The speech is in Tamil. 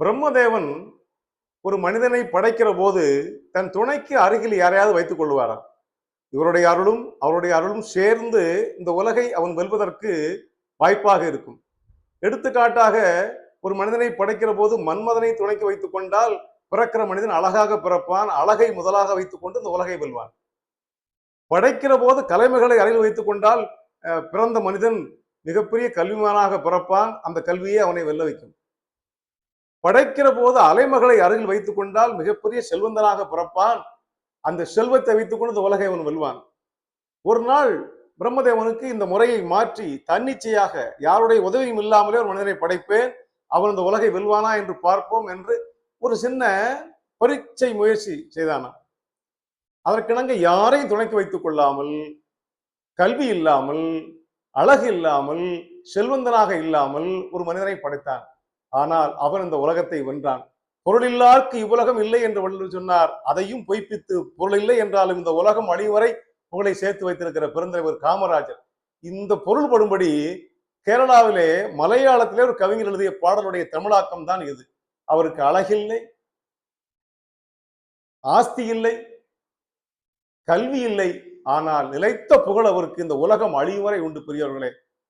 பிரம்மதேவன் ஒரு மனிதனை படைக்கிற போது தன் துணைக்கு அருகில் யாரையாவது வைத்துக் கொள்வாராம் இவருடைய அருளும் அவருடைய அருளும் சேர்ந்து இந்த உலகை அவன் வெல்வதற்கு வாய்ப்பாக இருக்கும். எடுத்துக்காட்டாக ஒரு மனிதனை படைக்கிற போது மன்மதனை துணைக்கு வைத்துக் கொண்டால் பிறக்கிற மனிதன் அழகாக பிறப்பான் அழகை முதலாக வைத்துக் கொண்டு இந்த உலகை வெல்வான். படைக்கிற போது கலைமைகளை அறையில் வைத்துக் கொண்டால் பிறந்த மனிதன் மிகப்பெரிய கல்விமானாக பிறப்பான் அந்த கல்வியே அவனை வெல்ல வைக்கும். படைக்கிற போது அலைமகளை அருகில் வைத்துக் கொண்டால் மிகப்பெரிய செல்வந்தனாக பிறப்பான். அந்த செல்வத்தை வைத்துக் கொண்டு இந்த உலகை அவன் வெல்வான். ஒரு நாள் பிரம்மதேவனுக்கு இந்த முறையை மாற்றி தன்னிச்சையாக யாருடைய உதவியும் இல்லாமலே ஒரு மனிதனை படைப்பேன் அவன் இந்த உலகை வெல்வானா என்று பார்ப்போம் என்று ஒரு சின்ன பரீட்சை முயற்சி செய்தானாம். அதற்கிணங்க யாரையும் துணைக்கு வைத்துக் கொள்ளாமல் கல்வி இல்லாமல் அழகு இல்லாமல் செல்வந்தனாக இல்லாமல் ஒரு மனிதனை படைத்தான். ஆனால் அவன் இந்த உலகத்தை வென்றான். பொருளில்லார்க்கு இவ்வுலகம் இல்லை என்று வள்ளுவர் சொன்னார். அதையும் பொய்ப்பித்து பொருள் இல்லை என்றாலும் இந்த உலகம் அழிவரை புகழை சேர்த்து வைத்திருக்கிற பெருந்தலைவர் காமராஜர். இந்த பொருள் படும்படி கேரளாவிலே மலையாளத்திலே ஒரு கவிஞர் எழுதிய பாடலுடைய தமிழாக்கம் தான் இது. அவருக்கு அழகில்லை ஆஸ்தி இல்லை கல்வி இல்லை. ஆனால் நிலைத்த புகழ் அவருக்கு இந்த உலகம் அழிவரை உண்டு பெரியவர்களே.